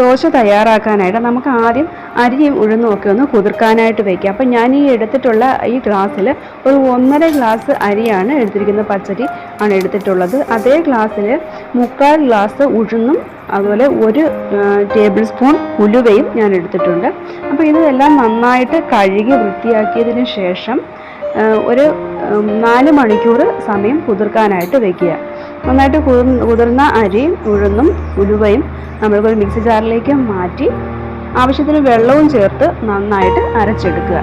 ദോശ തയ്യാറാക്കാനായിട്ട് നമുക്ക് ആദ്യം അരിയും ഉഴുന്നും ഒക്കെ ഒന്ന് കുതിർക്കാനായിട്ട് വെക്കാം. അപ്പം ഞാൻ ഈ എടുത്തിട്ടുള്ള ഈ ഗ്ലാസ്സിൽ ഒരു ഒന്നര ഗ്ലാസ് അരിയാണ് എടുത്തിരിക്കുന്നത് പച്ചരി ആണ് എടുത്തിട്ടുള്ളത്. അതേ ഗ്ലാസ്സിൽ മുക്കാൽ ഗ്ലാസ് ഉഴുന്നും അതുപോലെ ഒരു ടേബിൾ സ്പൂൺ ഉലുവയും ഞാൻ എടുത്തിട്ടുണ്ട്. അപ്പോൾ ഇതെല്ലാം നന്നായിട്ട് കഴുകി വൃത്തിയാക്കിയതിന് ശേഷം ഒരു നാല് മണിക്കൂർ സമയം കുതിർക്കാനായിട്ട് വെക്കുക. നന്നായിട്ട് കുതിർ- കുതിർന്ന അരിയും ഉഴുന്നും ഉലുവയും നമ്മൾക്കൊരു മിക്സി ജാറിലേക്ക് മാറ്റി ആവശ്യത്തിന് വെള്ളവും ചേർത്ത് നന്നായിട്ട് അരച്ചെടുക്കുക.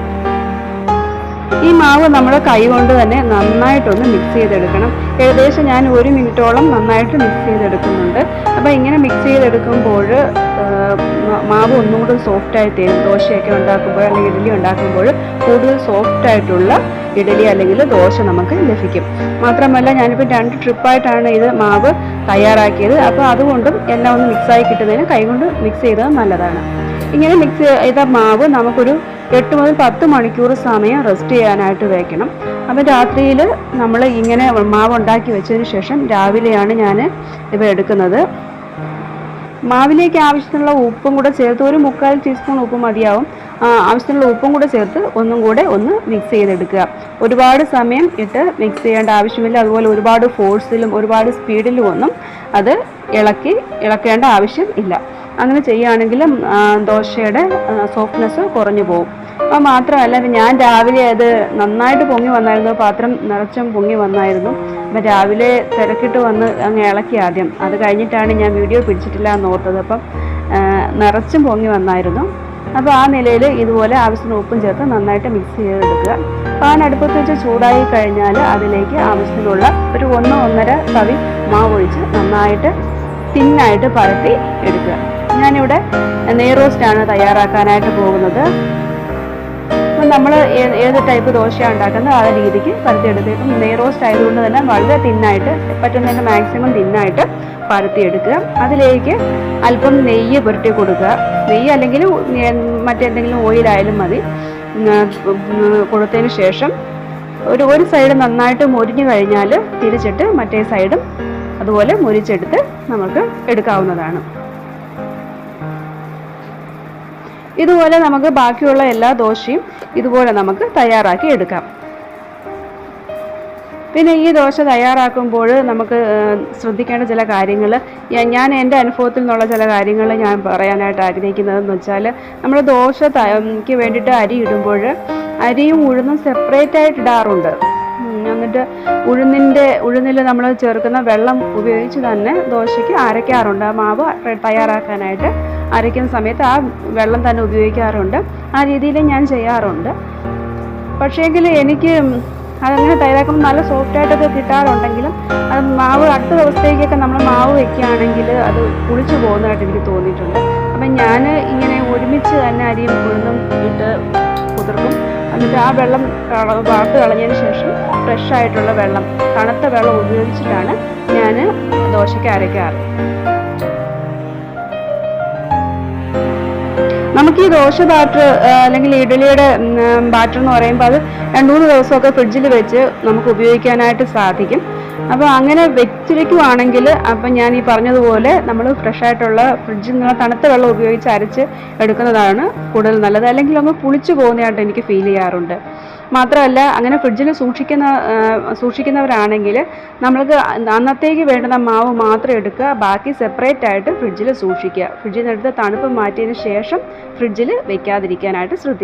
ഈ മാവ് നമ്മുടെ കൈ കൊണ്ട് തന്നെ നന്നായിട്ടൊന്ന് മിക്സ് ചെയ്തെടുക്കണം. ഏകദേശം ഞാൻ ഒരു മിനിറ്റോളം നന്നായിട്ട് മിക്സ് ചെയ്തെടുക്കുന്നുണ്ട്. അപ്പോൾ ഇങ്ങനെ മിക്സ് ചെയ്തെടുക്കുമ്പോൾ മാവ് ഒന്നും കൂടി സോഫ്റ്റായി തരും ദോശയൊക്കെ ഉണ്ടാക്കുമ്പോൾ അല്ലെങ്കിൽ ഇഡ്ഡലി ഉണ്ടാക്കുമ്പോൾ കൂടുതൽ സോഫ്റ്റ് ഇഡ്ഡലി അല്ലെങ്കിൽ ദോശ നമുക്ക് ലഭിക്കും. മാത്രമല്ല ഞാനിപ്പോൾ രണ്ട് ട്രിപ്പായിട്ടാണ് ഇത് മാവ് തയ്യാറാക്കിയത്. അപ്പോൾ അതുകൊണ്ടും എല്ലാം ഒന്ന് മിക്സായി കിട്ടുന്നതിന് കൈകൊണ്ട് മിക്സ് ചെയ്തത് നല്ലതാണ്. ഇങ്ങനെ മിക്സ് ചെയ്ത മാവ് നമുക്കൊരു എട്ട് മുതൽ പത്ത് മണിക്കൂർ സമയം റെസ്റ്റ് ചെയ്യാനായിട്ട് വയ്ക്കണം അപ്പം രാത്രിയിൽ നമ്മൾ ഇങ്ങനെ മാവ് ഉണ്ടാക്കി വെച്ചതിന് ശേഷം രാവിലെയാണ് ഞാൻ ഇവ എടുക്കുന്നത്. മാവിലേക്ക് ആവശ്യത്തിനുള്ള ഉപ്പും കൂടെ ചേർത്ത് ഒരു മുക്കാൽ ടീസ്പൂൺ ഉപ്പ് മതിയാവും. ആവശ്യത്തിനുള്ള ഉപ്പും കൂടെ ചേർത്ത് ഒന്നും കൂടെ ഒന്ന് മിക്സ് ചെയ്തെടുക്കുക. ഒരുപാട് സമയം ഇട്ട് മിക്സ് ചെയ്യേണ്ട ആവശ്യമില്ല. അതുപോലെ ഒരുപാട് ഫോഴ്സിലും ഒരുപാട് സ്പീഡിലും ഒന്നും അത് ഇളക്കി ഇളക്കേണ്ട ആവശ്യം ഇല്ല. അങ്ങനെ ചെയ്യുകയാണെങ്കിൽ ദോശയുടെ സോഫ്റ്റ്നെസ് കുറഞ്ഞു പോകും. അപ്പം മാത്രമല്ല ഞാൻ രാവിലെ അത് നന്നായിട്ട് പൊങ്ങി വന്നായിരുന്നു പാത്രം നിറച്ചും പൊങ്ങി വന്നായിരുന്നു. അപ്പം രാവിലെ തിരക്കിട്ട് വന്ന് അങ്ങ് ഇളക്കി ആദ്യം. അത് കഴിഞ്ഞിട്ടാണ് ഞാൻ വീഡിയോ പിടിച്ചിട്ടില്ല എന്ന് ഓർത്തത്. അപ്പം നിറച്ചും പൊങ്ങി വന്നായിരുന്നു. അപ്പോൾ ആ നിലയിൽ ഇതുപോലെ ആവശ്യത്തിന് ഉപ്പും ചേർത്ത് നന്നായിട്ട് മിക്സ് ചെയ്തെടുക്കുക. പാൻ അടുപ്പത്ത് വെച്ച് ചൂടായി കഴിഞ്ഞാൽ അതിലേക്ക് ആവശ്യത്തിനുള്ള ഒരു ഒന്ന് ഒന്നര കവി മാവൊഴിച്ച് നന്നായിട്ട് തിന്നായിട്ട് പരത്തി എടുക്കുക. ഞാനിവിടെ നെയ് റോസ്റ്റാണ് തയ്യാറാക്കാനായിട്ട് പോകുന്നത്. അപ്പം നമ്മൾ ഏത് ടൈപ്പ് ദോശയാണ് ഉണ്ടാക്കുന്നത് ആ രീതിക്ക് പരത്തിയെടുക്കുക ഇപ്പം നെയ് റോസ്റ്റ് ആയതുകൊണ്ട് തന്നെ വളരെ തിന്നായിട്ട് പറ്റുന്നതിന്റെ മാക്സിമം തിന്നായിട്ട് പരത്തിയെടുക്കുക. അതിലേക്ക് അല്പം നെയ്യ് പുരട്ടി കൊടുക്കുക. നെയ്യ് അല്ലെങ്കിൽ മറ്റെന്തെങ്കിലും ഓയിലായാലും മതി. കൊടുത്തതിന് ശേഷം ഒരു ഒരു സൈഡ് നന്നായിട്ട് മുരിഞ്ഞു കഴിഞ്ഞാൽ തിരിച്ചിട്ട് മറ്റേ സൈഡും അതുപോലെ മുരിച്ചെടുത്ത് നമുക്ക് എടുക്കാവുന്നതാണ്. ഇതുപോലെ നമുക്ക് ബാക്കിയുള്ള എല്ലാ ദോശയും ഇതുപോലെ നമുക്ക് തയ്യാറാക്കി എടുക്കാം. പിന്നെ ഈ ദോശ തയ്യാറാക്കുമ്പോൾ നമുക്ക് ശ്രദ്ധിക്കേണ്ട ചില കാര്യങ്ങൾ. ഞാൻ എന്റെ അനുഭവത്തിൽ നിന്നുള്ള ചില കാര്യങ്ങൾ ഞാൻ പറയാനായിട്ട് ആഗ്രഹിക്കുന്നതെന്ന് വെച്ചാൽ നമ്മൾ ദോശ വേണ്ടിയിട്ട് അരി ഇടുമ്പോൾ അരിയും ഉഴുന്നും സെപ്പറേറ്റ് ആയിട്ട് ഇടാറുണ്ട്. ഉം, എന്നിട്ട് ഉഴുന്നിന്റെ ഉഴുന്നിൽ നമ്മൾ ചേർക്കുന്ന വെള്ളം ഉപയോഗിച്ച് തന്നെ ദോശയ്ക്ക് അരയ്ക്കാറുണ്ട്. ആ മാവ് തയ്യാറാക്കാനായിട്ട് അരയ്ക്കുന്ന സമയത്ത് ആ വെള്ളം തന്നെ ഉപയോഗിക്കാറുണ്ട്. ആ രീതിയിൽ ഞാൻ ചെയ്യാറുണ്ട്. പക്ഷേങ്കിൽ എനിക്ക് അതങ്ങനെ തയ്യാറാക്കുമ്പോൾ നല്ല സോഫ്റ്റായിട്ടൊക്കെ കിട്ടാറുണ്ടെങ്കിലും അത് മാവ് അടുത്ത ദിവസത്തേക്കൊക്കെ നമ്മൾ മാവ് വെക്കുകയാണെങ്കിൽ അത് പുളിച്ചു പോകുന്നതായിട്ട് എനിക്ക് തോന്നിയിട്ടുണ്ട്. അപ്പം ഞാൻ ഇങ്ങനെ ഒരുമിച്ച് തന്നെ അരിയും ഉഴുന്നും എന്നിട്ട് ആ വെള്ളം വാർത്ത് കളഞ്ഞതിന് ശേഷം ഫ്രഷ് ആയിട്ടുള്ള വെള്ളം തണുത്ത വെള്ളം ഉപയോഗിച്ചിട്ടാണ് ഞാൻ ദോശയ്ക്ക് അരയ്ക്കാറ്. നമുക്ക് ഈ ദോശ ബാറ്റർ അല്ലെങ്കിൽ ഇഡ്ഡലിയുടെ ബാറ്റർ എന്ന് പറയുമ്പോൾ അത് രണ്ട് മൂന്ന് ദിവസമൊക്കെ ഫ്രിഡ്ജിൽ വെച്ച് നമുക്ക് ഉപയോഗിക്കാനായിട്ട് സാധിക്കും. അപ്പോൾ അങ്ങനെ വെച്ചിരിക്കുവാണെങ്കിൽ അപ്പം ഞാൻ ഈ പറഞ്ഞതുപോലെ നമ്മൾ ഫ്രഷ് ആയിട്ടുള്ള ഫ്രിഡ്ജിൽ നിന്നുള്ള തണുത്ത വെള്ളം ഉപയോഗിച്ച് അരച്ച് എടുക്കുന്നതാണ് കൂടുതൽ നല്ലത്. അല്ലെങ്കിൽ അങ്ങ് പുളിച്ചു പോകുന്നതായിട്ട് എനിക്ക് ഫീൽ ചെയ്യാറുണ്ട്. മാത്രമല്ല അങ്ങനെ ഫ്രിഡ്ജിൽ സൂക്ഷിക്കുന്ന സൂക്ഷിക്കുന്നവരാണെങ്കിൽ നമ്മൾക്ക് അന്നത്തേക്ക് വേണ്ടുന്ന മാവ് മാത്രം എടുക്കുക. ബാക്കി സെപ്പറേറ്റ് ആയിട്ട് ഫ്രിഡ്ജിൽ സൂക്ഷിക്കുക. ഫ്രിഡ്ജിൽ നിന്ന് എടുത്ത് തണുപ്പ് മാറ്റിയതിന് ശേഷം ഫ്രിഡ്ജിൽ വെക്കാതിരിക്കാനായിട്ട് ശ്രദ്ധിക്കുക.